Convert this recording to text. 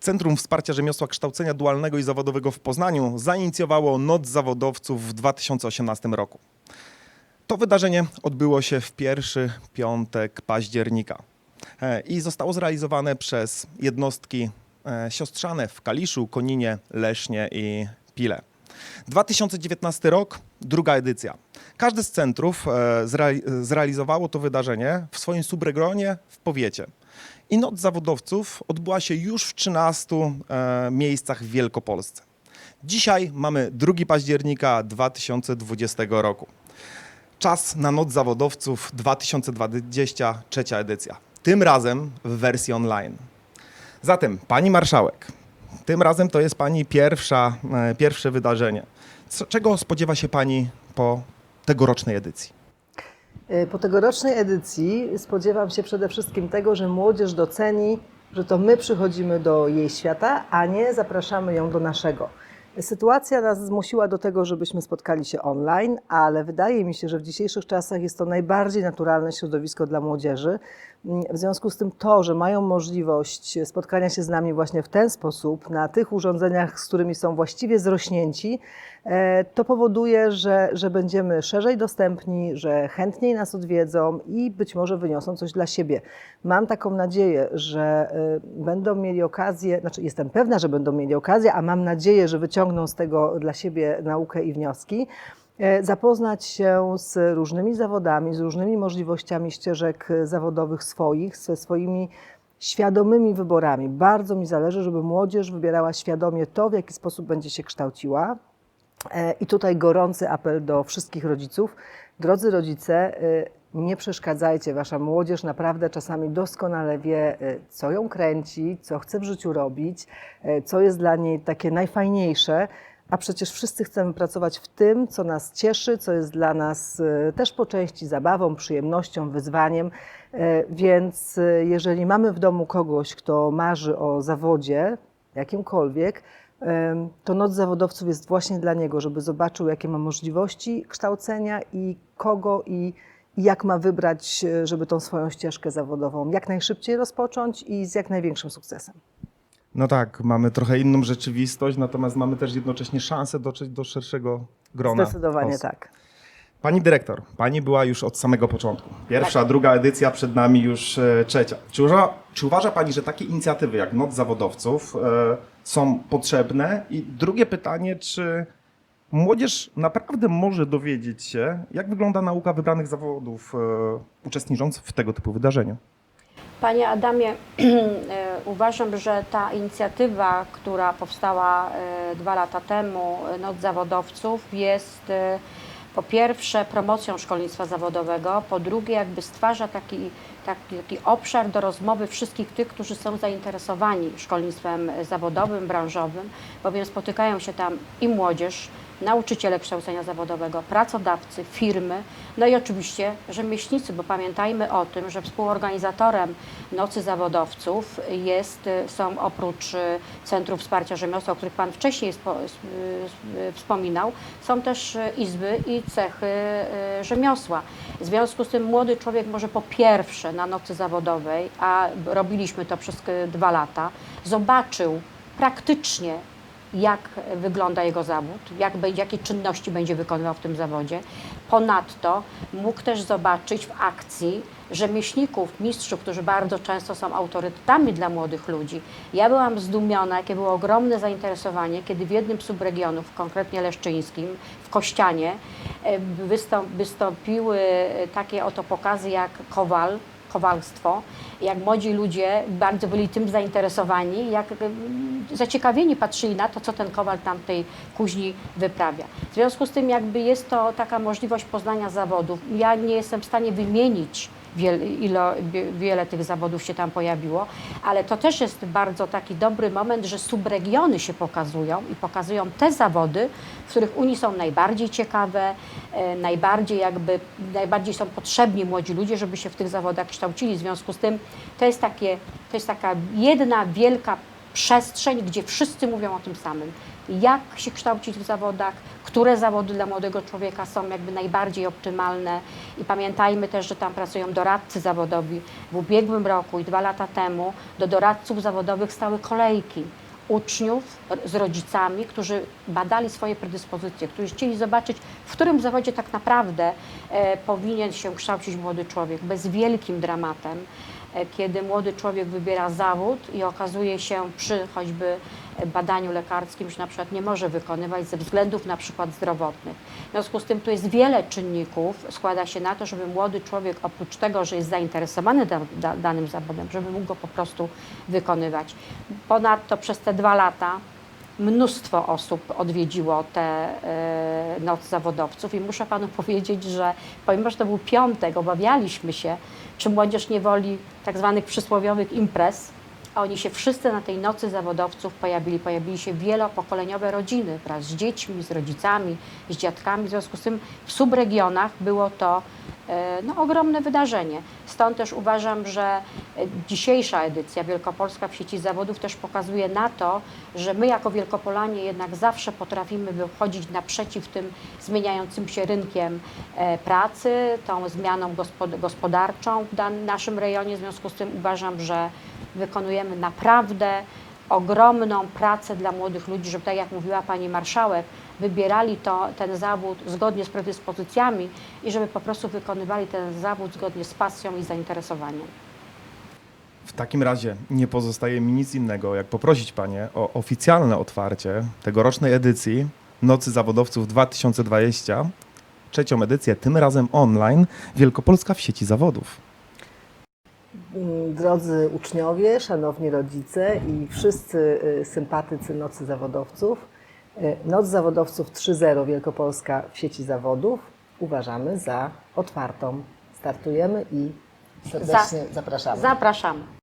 Centrum Wsparcia Rzemiosła Kształcenia Dualnego i Zawodowego w Poznaniu zainicjowało Noc Zawodowców w 2018 roku. To wydarzenie odbyło się w pierwszy piątek października e, i zostało zrealizowane przez jednostki e, siostrzane w Kaliszu, Koninie, Lesznie i Pile. 2019 rok, druga edycja. Każde z centrów e, zreali- zrealizowało to wydarzenie w swoim subregionie w powiecie. I Noc Zawodowców odbyła się już w 13 e, miejscach w Wielkopolsce. Dzisiaj mamy 2 października 2020 roku. Czas na Noc Zawodowców 2023 edycja. Tym razem w wersji online. Zatem, pani marszałek, tym razem to jest pani pierwsza, e, pierwsze wydarzenie. Czego spodziewa się pani po tegorocznej edycji? Y, Po tegorocznej edycji spodziewam się przede wszystkim tego, że młodzież doceni, że to my przychodzimy do jej świata, a nie zapraszamy ją do naszego. Sytuacja nas zmusiła do tego, żebyśmy spotkali się online, ale wydaje mi się, że w dzisiejszych czasach jest to najbardziej naturalne środowisko dla młodzieży. Mm, W związku z tym to, że mają możliwość spotkania się z nami właśnie w ten sposób, na tych urządzeniach, z którymi są właściwie zrośnięci, e, to powoduje, że, że będziemy szerzej dostępni, że chętniej nas odwiedzą i być może wyniosą coś dla siebie. Mam taką nadzieję, że e, będą mieli okazję, znaczy jestem pewna, że będą mieli okazję, a mam nadzieję, że wyciągną z tego dla siebie naukę i wnioski zapoznać się z różnymi zawodami, z różnymi możliwościami ścieżek e, zawodowych swoich, ze swoimi świadomymi wyborami. Bardzo mi zależy, żeby młodzież wybierała świadomie to, w jaki sposób będzie się kształciła. E, I tutaj gorący apel do wszystkich rodziców. Drodzy rodzice, e, nie przeszkadzajcie. Wasza młodzież naprawdę czasami doskonale wie, e, co ją kręci, co chce w życiu robić, e, co jest dla niej takie najfajniejsze. A przecież wszyscy chcemy pracować w tym, co nas cieszy, co jest dla nas e, też po części zabawą, przyjemnością, wyzwaniem. E, Więc e, jeżeli mamy w domu kogoś, kto marzy o zawodzie jakimkolwiek, to Noc Zawodowców jest właśnie dla niego, żeby zobaczył, jakie ma możliwości kształcenia i kogo i jak ma wybrać, żeby tą swoją ścieżkę zawodową jak najszybciej rozpocząć i z jak największym sukcesem. No tak, mamy trochę inną rzeczywistość, natomiast mamy też jednocześnie szansę dotrzeć do szerszego grona. Zdecydowanie osób. tak. Pani dyrektor, pani była już od samego początku. Pierwsza, druga edycja, przed nami już e, trzecia. Czy uważa, czy uważa pani, że takie inicjatywy jak Noc Zawodowców e, są potrzebne? I drugie pytanie, czy młodzież naprawdę może dowiedzieć się, jak wygląda nauka wybranych zawodów e, uczestnicząc w tego typu wydarzeniu? Panie Adamie, e, uważam, że ta inicjatywa, która powstała e, dwa lata temu, e, Noc Zawodowców, jest po pierwsze promocją szkolnictwa zawodowego, po drugie jakby stwarza taki, taki, taki obszar do rozmowy wszystkich tych, którzy są zainteresowani szkolnictwem zawodowym, branżowym, bowiem spotykają się tam i młodzież, nauczyciele kształcenia zawodowego, pracodawcy, firmy, no i oczywiście rzemieślnicy, bo pamiętajmy o tym, że współorganizatorem Nocy Zawodowców jest, y, są oprócz y, Centrów Wsparcia Rzemiosła, o których Pan wcześniej y, wspominał, są też izby i cechy rzemiosła. W związku z tym młody człowiek może po pierwsze na Nocy Zawodowej, a robiliśmy to przez dwa lata, zobaczył praktycznie jak wygląda jego zawód, jak jakie czynności będzie wykonywał w tym zawodzie. Ponadto mógł też zobaczyć w akcji rzemieślników, mistrzów, którzy bardzo często są autorytetami dla młodych ludzi. Ja byłam zdumiona, jakie było ogromne zainteresowanie, kiedy w jednym z subregionów, konkretnie leszczyńskim, w Kościanie, e, wystąp, wystąpiły takie oto pokazy jak Kowal, kowalstwo, jak młodzi ludzie bardzo byli tym zainteresowani, jak mm, zaciekawieni patrzyli na to, co ten kowal tam w tej kuźni wyprawia. W związku z tym jakby jest to taka możliwość poznania zawodów. Ja nie jestem w stanie wymienić wiele, ilo, wie- wiele tych zawodów się tam pojawiło, ale to też jest bardzo taki dobry moment, że subregiony się pokazują i pokazują te zawody, w których Unii są najbardziej ciekawe, e, najbardziej jakby, najbardziej są potrzebni młodzi ludzie, żeby się w tych zawodach kształcili. W związku z tym to jest, takie, to jest taka jedna wielka przestrzeń, gdzie wszyscy mówią o tym samym. Jak się kształcić w zawodach, które zawody dla młodego człowieka są jakby najbardziej optymalne. I pamiętajmy też, że tam pracują doradcy zawodowi. W ubiegłym roku i dwa lata temu do doradców zawodowych stały kolejki uczniów z rodzicami, którzy badali swoje predyspozycje, którzy chcieli zobaczyć, w którym zawodzie tak naprawdę e, powinien się kształcić młody człowiek, bez wielkim dramatem, kiedy młody człowiek wybiera zawód i okazuje się przy choćby e, badaniu lekarskim, że na przykład nie może wykonywać ze względów na przykład zdrowotnych. W związku z tym tu jest wiele czynników, składa się na to, żeby młody człowiek oprócz tego, że jest zainteresowany da, da, danym zawodem, żeby mógł go po prostu wykonywać. Ponadto przez te dwa lata mnóstwo osób odwiedziło tę e, noc zawodowców i muszę panu powiedzieć, że pomimo, że to był piątek, obawialiśmy się, czy młodzież nie woli tak zwanych przysłowiowych imprez, a oni się wszyscy na tej nocy zawodowców pojawili. Pojawili się wielopokoleniowe rodziny wraz z dziećmi, z rodzicami, z dziadkami. W związku z tym w subregionach było to no, ogromne wydarzenie. Stąd też uważam, że e, dzisiejsza edycja Wielkopolska w sieci zawodów też pokazuje na to, że my jako Wielkopolanie jednak zawsze potrafimy wychodzić naprzeciw tym zmieniającym się rynkiem e, pracy, tą zmianą gospod- gospodarczą w naszym rejonie. W związku z tym uważam, że wykonujemy naprawdę ogromną pracę dla młodych ludzi, żeby tak jak mówiła Pani Marszałek, wybierali to, ten zawód zgodnie z predyspozycjami i żeby po prostu wykonywali ten zawód zgodnie z pasją i zainteresowaniem. W takim razie nie pozostaje mi nic innego, jak poprosić Panie o oficjalne otwarcie tegorocznej edycji Nocy Zawodowców 2020, trzecią edycję, tym razem online, Wielkopolska w sieci zawodów. Mm, Drodzy uczniowie, szanowni rodzice i wszyscy y, sympatycy Nocy Zawodowców, y, Noc Zawodowców 3.0 Wielkopolska w sieci zawodów uważamy za otwartą. Startujemy i serdecznie zapraszamy. Zapraszamy.